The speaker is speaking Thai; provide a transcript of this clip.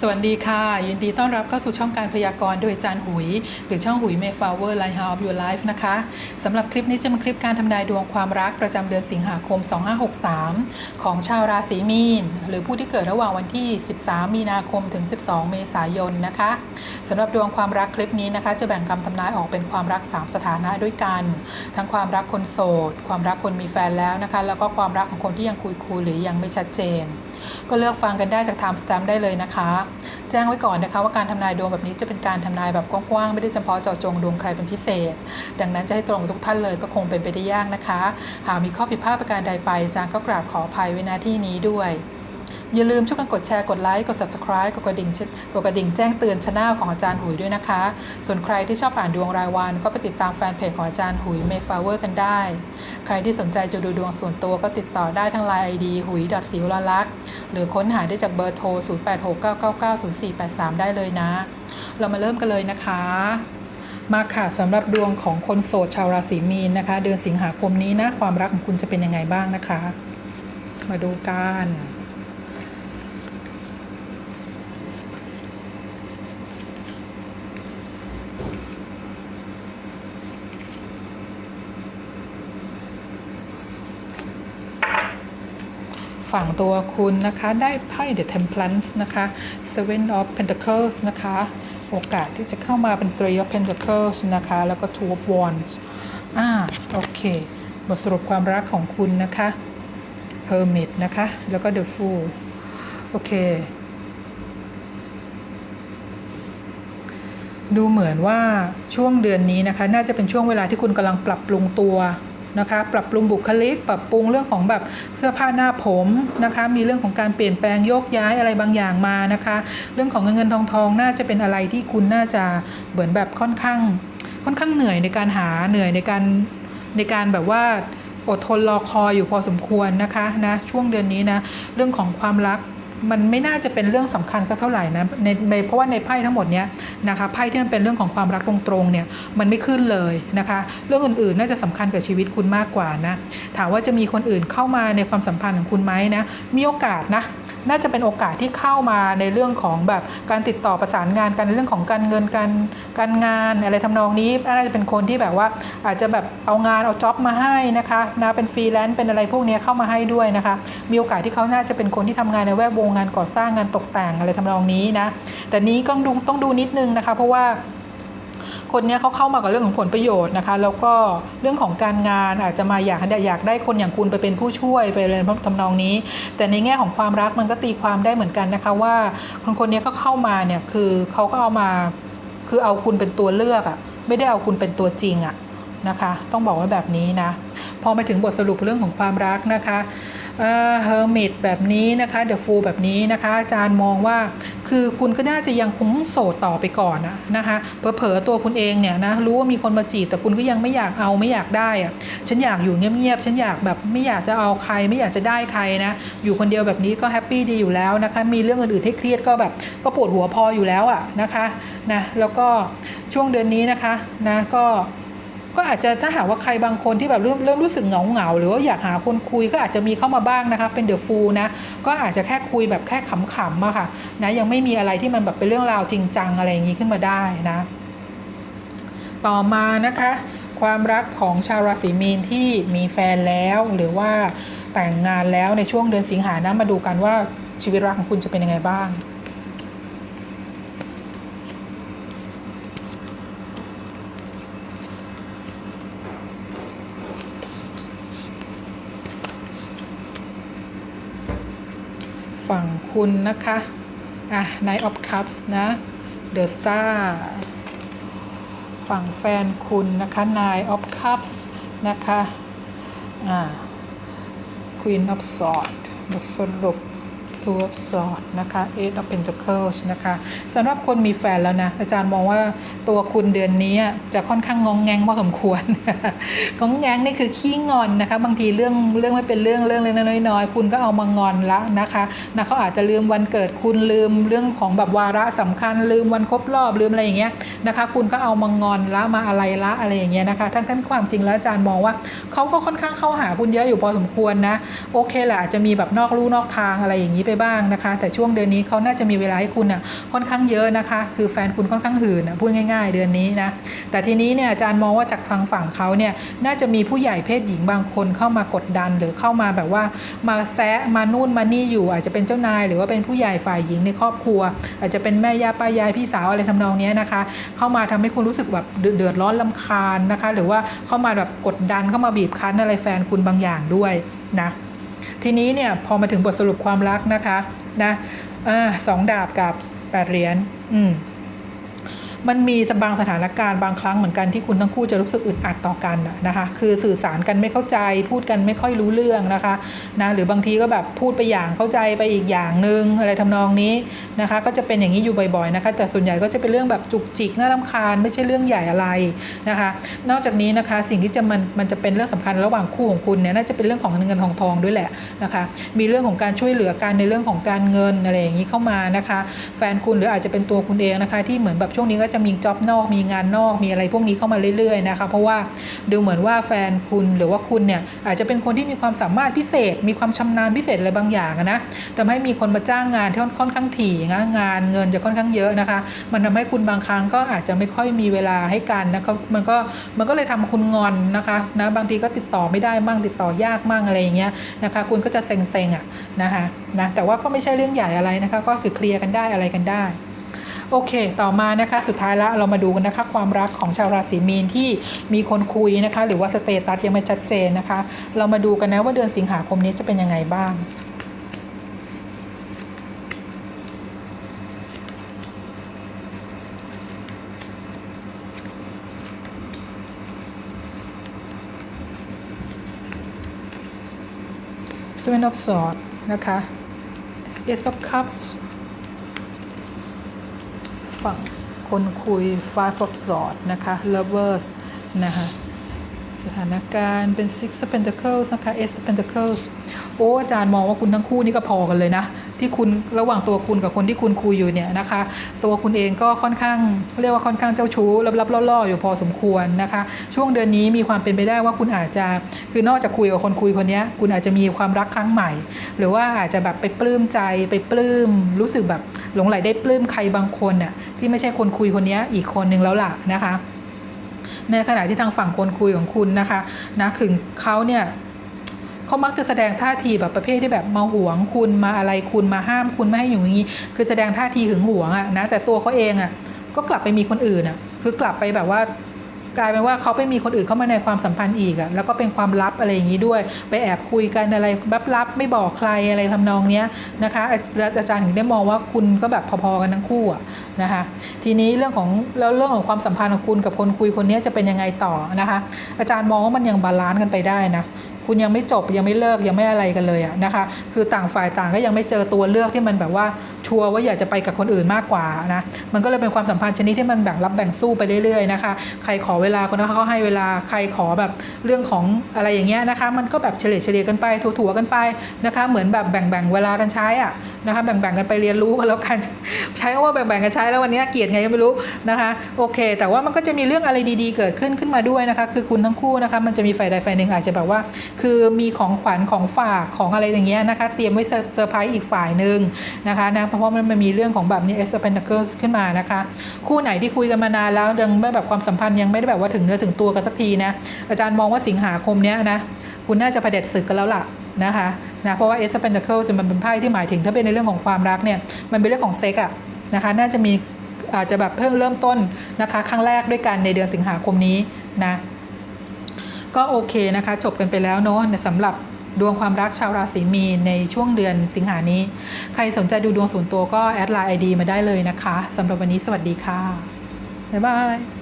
สวัสดีค่ะ ยินดีต้อนรับเข้าสู่ช่องการพยากรณ์โดยจารย์หุย หรือช่องหุยเมฟาวเวอร์ไลท์ฮาส์ยูไลฟ์นะคะสำหรับคลิปนี้จะเป็นคลิปการทำนายดวงความรักประจำเดือนสิงหาคม 2563 ของชาวราศีมีน หรือผู้ที่เกิดระหว่างวันที่ 13 มีนาคมถึง 12 เมษายนนะคะสำหรับดวงความรักคลิปนี้นะคะ จะแบ่งคำทำนายออกเป็นความรัก 3 สถานะด้วยกัน ทั้งความรักคนโสด ความรักคนมีแฟนแล้วนะคะ แล้วก็ความรักของคนที่ยังคุยคุยหรือยังไม่ชัดเจนก็เลือกฟังกันได้จากไทม์สแตมป์ได้เลยนะคะ แจ้งไว้ก่อนนะคะว่าการทำนายดวงแบบนี้จะเป็นการทำนายแบบกว้างๆไม่ได้เฉพาะเจาะจงดวงใครเป็นพิเศษ ดังนั้นจะให้ตรงกับทุกท่านเลยก็คงเป็นไปได้ยากนะคะ หากมีข้อผิดพลาดประการใดไปอาจารย์ก็กราบขออภัยไว้ณที่นี้ด้วย อย่าลืมช่วยกันกดแชร์กดไลค์กด subscribe กดกระดิ่งกดกระดิ่งแจ้งเตือนช anel ของอาจารย์หุยด้วยนะคะ ส่วนใครที่ชอบอ่านดวงรายวัน ก็ไปติดตามแฟนเพจของอาจารย์หุยเมฟาเวอร์กันได้ ใครที่สนใจจะดูดวงส่วนตัวก็ติดต่อได้ทั้งไลน์ ID หุยดอทสิวลลักษณ์หรือค้นหาได้จากเบอร์โทร 0869990483 ได้เลยนะ เรามาเริ่มกันเลยนะคะมาค่ะสำหรับดวงของคนโสดชาวราศีมีนนะคะ เดือนสิงหาคมนี้นะ ความรักของคุณจะเป็นยังไงบ้างนะคะ มาดูกัน ฝั่งตัวคุณนะคะได้ไพ่ The Temperance นะคะ Seven of Pentacles นะคะ โอกาสที่จะเข้ามาเป็น Three of Pentacles นะคะ แล้วก็ Two of Wands อ่าโอเค บทสรุปความรักของคุณนะคะ Hermit นะคะ แล้วก็ The Fool โอเคดูเหมือนว่าช่วงเดือนนี้นะคะ น่าจะเป็นช่วงเวลาที่คุณกำลังปรับปรุงตัว นะคะ ปรับปรุงบุคลิก ปรับปรุงเรื่องของแบบเสื้อผ้าหน้าผมนะคะ มีเรื่องของการเปลี่ยนแปลงโยกย้ายอะไรบางอย่างมานะคะ เรื่องของเงินเงินทองทองน่าจะเป็นอะไรที่คุณน่าจะเหมือนแบบค่อนข้าง ค่อนข้างเหนื่อยในการหาเหนื่อยในการในการแบบว่าอดทนรอคอยอยู่พอสมควรนะคะนะช่วงเดือนนี้นะเรื่องของความรัก มันไม่น่าจะเป็นเรื่องสำคัญสักเท่าไหร่นะในในเพราะว่าในไพ่ทั้งหมดเนี้ยนะคะไพ่ที่มันเป็นเรื่องของความรักตรงๆเนี่ยมันไม่ขึ้นเลยนะคะ เรื่องอื่นๆน่าจะสำคัญกับชีวิตคุณมากกว่านะถามว่าจะมีคนอื่นเข้ามาในความสัมพันธ์ของคุณไหมนะมีโอกาสนะน่าจะเป็นโอกาสที่เข้ามาในเรื่องของแบบการติดต่อประสานงานกันในเรื่องของการเงินการการงานอะไรทำนองนี้น่าจะเป็นคนที่แบบว่าอาจจะแบบเอางานเอาจ็อบมาให้นะคะนะเป็นฟรีแลนซ์เป็นอะไรพวกเนี้ยเข้ามาให้ด้วยนะคะ มีโอกาสที่เขาน่าจะเป็นคนที่ทำงานในแวดวงงานก่อสร้างงานตกแต่งอะไรทำนองนี้นะ แต่นี้ก็ดูต้องดูนิดนึงนะคะ เพราะว่าคนนี้เขาเข้ามากับเรื่องของผลประโยชน์นะคะ แล้วก็เรื่องของการงานอาจจะมาอยากอยากได้คนอย่างคุณไปเป็นผู้ช่วยไปอะไรทำนองนี้ แต่ในแง่ของความรักมันก็ตีความได้เหมือนกันนะคะว่าคนคนนี้ก็เข้ามาเนี่ยคือเขาก็เอามาคือเอาคุณเป็นตัวเลือกอะ่ะไม่ได้เอาคุณเป็นตัวจริงอะ่ะนะคะ ต้องบอกว่าแบบนี้นะ พอมาถึงบทสรุปเรื่องของความรักนะคะ เฮอร์มิตแบบนี้นะคะเดอะฟูแบบนี้นะคะอาจารย์มองว่าคือคุณก็น่าจะยังคงโสดต่อไปก่อนนะนะคะเผลอๆตัวคุณเองเนี่ยนะรู้ว่ามีคนมาจีบแต่คุณก็ยังไม่อยากเอาไม่อยากได้อะฉันอยากอยู่เงียบๆฉันอยากแบบไม่อยากจะเอาใคร ไม่อยากจะได้ใครนะอยู่คนเดียวแบบนี้ก็แฮปปี้ดีอยู่แล้วนะคะมีเรื่องอื่นๆให้เครียดก็แบบก็ปวดหัวพออยู่แล้วอะนะคะนะแล้วก็ช่วงเดือนนี้นะคะนะก็ ก็อาจจะถ้าหากว่าใครบางคนที่แบบเริ่มเริ่มรู้สึกเหงาเหงาหรือว่าอยากหาคนคุยก็อาจจะมีเข้ามาบ้างนะคะเป็นเดอะฟูลนะก็อาจจะแค่คุยแบบแค่ขำๆอะค่ะนะยังไม่มีอะไรที่มันแบบเป็นเรื่องราวจริงจังอะไรอย่างนี้ขึ้นมาได้นะ ต่อมานะคะความรักของชาวราศีมีนที่มีแฟนแล้วหรือว่าแต่งงานแล้วในช่วงเดือนสิงหานะมาดูกันว่าชีวิตรักของคุณจะเป็นยังไงบ้าง ฝั่งคุณนะคะ อะ Knight of Cups นะ The Star ฝั่งแฟนคุณนะคะ Nine of Cups นะคะ อ่า Queen of Swords บทสรุป Two of Swords นะคะ Eight of Pentacles นะคะสำหรับคนมีแฟนแล้วนะ อาจารย์มองว่าตัวคุณเดือนนี้จะค่อนข้างงองแงงพอสมควรงองแงงนี่คือขี้งอนนะคะ บางทีเรื่องเรื่องไม่เป็นเรื่องเรื่องเล็กน้อยๆ คุณก็เอามางอนละนะคะนะเขาอาจจะลืมวันเกิดคุณลืมเรื่องของแบบวาระสำคัญลืมวันครบรอบลืมอะไรอย่างเงี้ยนะคะ คุณก็เอามางอนละมาอะไรละอะไรอย่างเงี้ยนะคะ ทั้งทั้งความจริงแล้วอาจารย์มองว่าเขาก็ค่อนข้างเข้าหาคุณเยอะอยู่พอสมควรนะ โอเคแหละอาจจะมีแบบนอกลู่นอกทางอะไรอย่างนี้ไปบ้างนะคะ แต่ช่วงเดือนนี้เขาน่าจะมีเวลาให้คุณอะค่อนข้างเยอะนะคะ คือแฟนคุณค่อนข้างหื่นอะพูดง่าย ๆ เดือนนี้นะแต่ทีนี้เนี่ยอาจารย์มองว่าจากทางฝั่งเขาเนี่ยน่าจะมีผู้ใหญ่เพศหญิงบางคนเข้ามากดดันหรือเข้ามาแบบว่ามาแซะมานู่นมานี่อยู่ อาจจะเป็นเจ้านาย หรือว่าเป็นผู้ใหญ่ฝ่ายหญิงในครอบครัว อาจจะเป็นแม่ย่าป้ายายพี่สาวอะไรทำนองนี้นะคะ เข้ามาทำให้คุณรู้สึกแบบเดือดร้อนลำคาญนะคะ หรือว่าเข้ามาแบบกดดันเข้ามาบีบคั้นอะไรแฟนคุณบางอย่างด้วยนะ ทีนี้เนี่ยพอมาถึงบทสรุปความรักนะคะนะอาสองดาบกับแปดเหรียญอืม มันมีบางสถานการณ์บางครั้งเหมือนกันที่คุณทั้งคู่จะรู้สึกอึดอัดต่อกันนะคะ คือสื่อสารกันไม่เข้าใจ พูดกันไม่ค่อยรู้เรื่องนะคะนะหรือบางทีก็แบบพูดไปอย่างเข้าใจไปอีกอย่างหนึ่งอะไรทำนองนี้นะคะ ก็จะเป็นอย่างนี้อยู่บ่อยๆนะคะ แต่ส่วนใหญ่ก็จะเป็นเรื่องแบบจุกจิกน่ารำคาญไม่ใช่เรื่องใหญ่อะไรนะคะ นอกจากนี้นะคะสิ่งที่จะมันมันจะเป็นเรื่องสำคัญระหว่างคู่ของคุณเนี่ยน่าจะเป็นเรื่องของเงินทองทองด้วยแหละนะคะ มีเรื่องของการช่วยเหลือกันในเรื่องของการเงินอะไรอย่างนี้เข้ามานะคะ แฟนคุณหรืออาจจะเป็นตัวคุณเองนะคะ ที่เหมือนแบบช่วงนี้ก็จะะมีจ็อบนอกมีงานนอกมีอะไรพวกนี้เข้ามาเรื่อยๆนะคะเพราะว่าดูเหมือนว่าแฟนคุณหรือว่าคุณเนี่ยอาจจะเป็นคนที่มีความสามารถพิเศษ มีความชำนาญพิเศษอะไรบางอย่างนะทำให้มีคนมาจ้างงานที่ค่อนข้างถี่นะงานเงินจะค่อนข้างเยอะนะคะ มันทำให้คุณบางครั้งก็อาจจะไม่ค่อยมีเวลาให้กันนะคะมันก็มันก็เลยทำให้คุณงอนนะคะนะบางทีก็ติดต่อไม่ได้มั่งติดต่อยากมั่งอะไรอย่างเงี้ยนะคะคุณก็จะเซ็งๆอะนะคะนะแต่ว่าก็ไม่ใช่เรื่องใหญ่อะไรนะคะก็คือเคลียร์กันได้อะไรกันได้ โอเค ต่อมานะคะสุดท้ายแล้วเรามาดูกันนะคะความรักของชาวราศีมีนที่มีคนคุยนะคะ หรือว่าสเตตัสยังไม่ชัดเจนนะคะ เรามาดูกันนะว่าเดือนสิงหาคมนี้จะเป็นยังไงบ้าง Seven of Swords นะคะ Ace of Cups ฝั่งคนคุย Five of Swords นะคะ Lovers นะคะสถานการณ์เป็น Six of Pentacles นะคะ Ace of Pentacles โอ้อาจารย์มองว่าคุณทั้งคู่นี่ก็พอกันเลยนะ ที่คุณระหว่างตัวคุณกับคนที่คุณคุยอยู่เนี่ยนะคะ ตัวคุณเองก็ค่อนข้างเรียกว่าค่อนข้างเจ้าชู้ลับๆล่อๆอยู่พอสมควรนะคะ ช่วงเดือนนี้มีความเป็นไปได้ว่าคุณอาจจะคือนอกจากคุยกับคนคุยคนนี้คุณอาจจะมีความรักครั้งใหม่ หรือว่าอาจจะแบบไปปลื้มใจไปปลื้มรู้สึกแบบ หลงไหลได้ปลื้มใครบางคนน่ะที่ไม่ใช่คนคุยคนนี้อีกคนนึงแล้วล่ะนะคะ ในขณะที่ทางฝั่งคนคุยของคุณนะคะนะถึงเขาเนี่ยเขามักจะแสดงท่าทีแบบประเภทที่แบบมาหวงคุณมาอะไรคุณมาห้ามคุณไม่ให้อยู่อย่างนี้ คือแสดงท่าทีหึงหวงอะนะแต่ตัวเขาเองอะก็กลับไปมีคนอื่นอะคือกลับไปแบบว่า กลายเป็นว่าเขาไปมีคนอื่นเข้ามาในความสัมพันธ์อีกอะแล้วก็เป็นความลับอะไรอย่างนี้ด้วย ไปแอบคุยกันอะไรแบบลับไม่บอกใครอะไรทำนองเนี้ยนะคะอาแล้วอาจารย์ถึงได้มองว่าคุณก็แบบพอๆกันทั้งคู่อะนะคะทีนี้เรื่องของแล้วเรื่องของความสัมพันธ์ของคุณกับคนคุยคนนี้จะเป็นยังไงต่อนะคะ อาจารย์มองว่ามันยังบาลานซ์กันไปได้นะ คุณยังไม่จบยังไม่เลิกยังไม่อะไรกันเลยอะนะคะ คือต่างฝ่ายต่างก็ยังไม่เจอตัวเลือกที่มันแบบว่าชัวร์ว่าอยากจะไปกับคนอื่นมากกว่านะมันก็เลยเป็นความสัมพันธ์ชนิดที่มันแบ่งรับแบ่งสู้ไปเรื่อยๆนะคะ ใครขอเวลาคนนั้นเขาให้เวลาใครขอแบบเรื่องของอะไรอย่างเงี้ยนะคะ มันก็แบบเฉลี่ยเฉลี่ยกันไปถั่วๆกันไปนะคะ เหมือนแบบแบ่งๆเวลากันใช้อะนะคะ แบ่งๆกันไปเรียนรู้กันแล้วกันใช้ว่าแบ่งๆกันใช้แล้ววันนี้เกลียดไงก็ไม่รู้นะคะโอเค แต่ว่ามันก็จะมีเรื่องอะไรดีๆ เกิดขึ้นขึ้นมาด้วยนะคะ คือคุณทั้งคู่นะคะ มันจะมีฝ่ายใดฝ่ายหนึ่งอาจจะแบบว่าคือมีของขวัญของฝากของอะไรอย่างเงี้ยนะคะ เตรียมไว้เซอร์ไพรส์อีกฝ่ายหนึ่งนะคะนะเพราะว่ามันมีเรื่องของแบบนี้ S Pentacles ขึ้นมานะคะ คู่ไหนที่คุยกันมานานแล้วยังไม่แบบความสัมพันธ์ยังไม่ได้แบบว่าถึงเนื้อถึงตัวกันสักทีนะอาจารย์มองว่าสิงหาคมเนี้ยนะคุณน่าจะประเด็จศึกกันแล้วล่ะนะคะนะเพราะว่า S Pentacles มันเป็นไพ่ที่หมายถึงถ้าเป็นในเรื่องของความรักเนี่ยมันเป็นเรื่องของเซ็กอะนะคะน่าจะมีอาจจะแบบเพิ่มเริ่มต้นนะคะ ครั้งแรกด้วยกันในเดือนสิงหาคมนี้นะ ก็โอเคนะคะ จบกันไปแล้วเนาะสำหรับดวงความรักชาวราศีมีนในช่วงเดือนสิงหานี้ ใครสนใจดูดวงส่วนตัวก็แอดไลน์ไอดีมาได้เลยนะคะสำหรับวันนี้สวัสดีค่ะ บ๊ายบาย